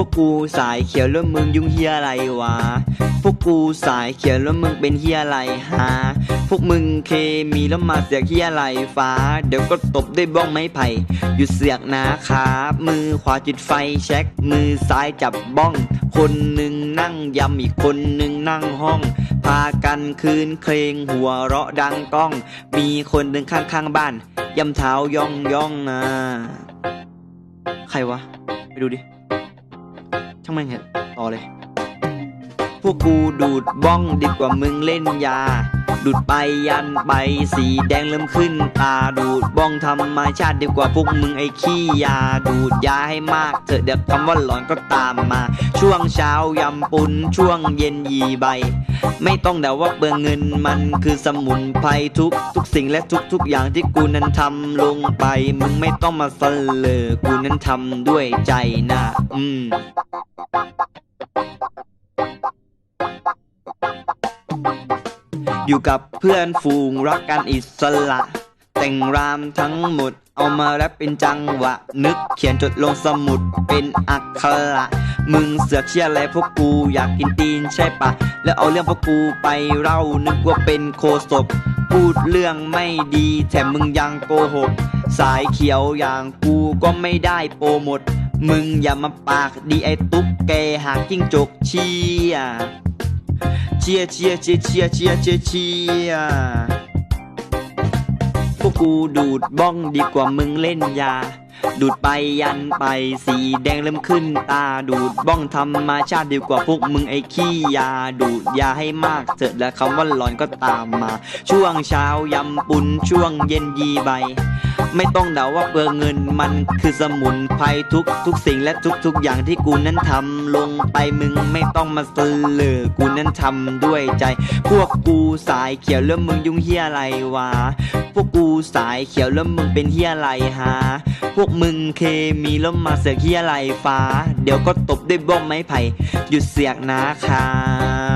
วกกูสายเขียวแล้วมึงยุ่งเฮียอะไรวะ พวกกูสายเขียวแล้วมึงเป็นเฮียอะไรฮะ พวกมึงเคมีแล้วมาเสียกเฮียอะไรฟ้า เดี๋ยวก็ตบด้วยบ้องไม้ไผ่ หยุดเสียกนะครับมือขวาจุดไฟเช็ค มือซ้ายจับบ้อง คนหนึ่งนั่งยำอีกคนหนึ่งนั่งห้อง พากันคืนเครงหัวเราะดังก้อง มีคนหนึ่งข้างๆบ้านยำเท้าย่องย่องอะใครวะ ไปดูดิ ช่างมันเถอะต่อเลย พวกกูดูดบ้องดีกว่ามึงเล่นยา ดูดไปยันไปสีแดงเริ่มขึ้นตาดูดบ้องธรรมชาติดีกว่าพวกมึงไอ้ขี้ยา ดูดยาให้มากเถอะเดี๋ยวคำว่าหลอนก็ตามมา ช่วงเช้ายำปุนช่วงเย็นยีใบ ไม่ต้องเดาว่าเบืองเงินมันคือสมุนไพรทุกทุกสิ่งและทุกทุกอย่างที่กูนั้นทำลงไป มึงไม่ต้องมาเสลอกูนั้นทำด้วยใจนะ อืม อยู่กับเพื่อนฝูงรักกันอิสระ แต่งรามทั้งหมด เอามาแรปเป็นจังหวะ นึกเขียนจดลงสมุดเป็นอักขระ มึงเสือกเชื่ออะไรพวกกูอยากกินตีนใช่ปะ แล้วเอาเรื่องพวกกูไปเล่านึกว่าเป็นโคศกพูดเรื่องไม่ดีแถมมึงยังโกหก สายเขียวอย่างกูก็ไม่ได้โปรโมท มึงอย่ามาปากดีไอตุ๊กแกหางจิ้งจกเชียเชียเชียเชียเชียเชียเชียเชียพวกกูดูดบ้องดีกว่ามึงเล่นยา ดูดไปยันไปสีแดงเริ่มขึ้นตาดูดบ้องธรรมชาติดีกว่าพวกมึงไอ้ขี้ยา ดูดยาให้มากเถอะและคำว่าหลอนก็ตามมา ช่วงเช้ายำปุนช่วงเย็นยีใบ ไม่ต้องเดาว่าเปลืองเงินมันคือสมุนไพรทุกทุกสิ่งและทุกทุกอย่างที่กูนั้นทำลงไปมึงไม่ต้องมาเสลอกูนั้นทำด้วยใจ พวกกูสายเขียวแล้วมึงยุ่งเฮียอะไรวะพวกกูสายเขียวแล้วมึงเป็นเฮียอะไรฮะพวกมึงเคมีแล้วมาเสือกเฮียอะไรฟ้า เดี๋ยวก็ตบด้วยบ้องไม้ไผ่หยุดเสียกนะครับ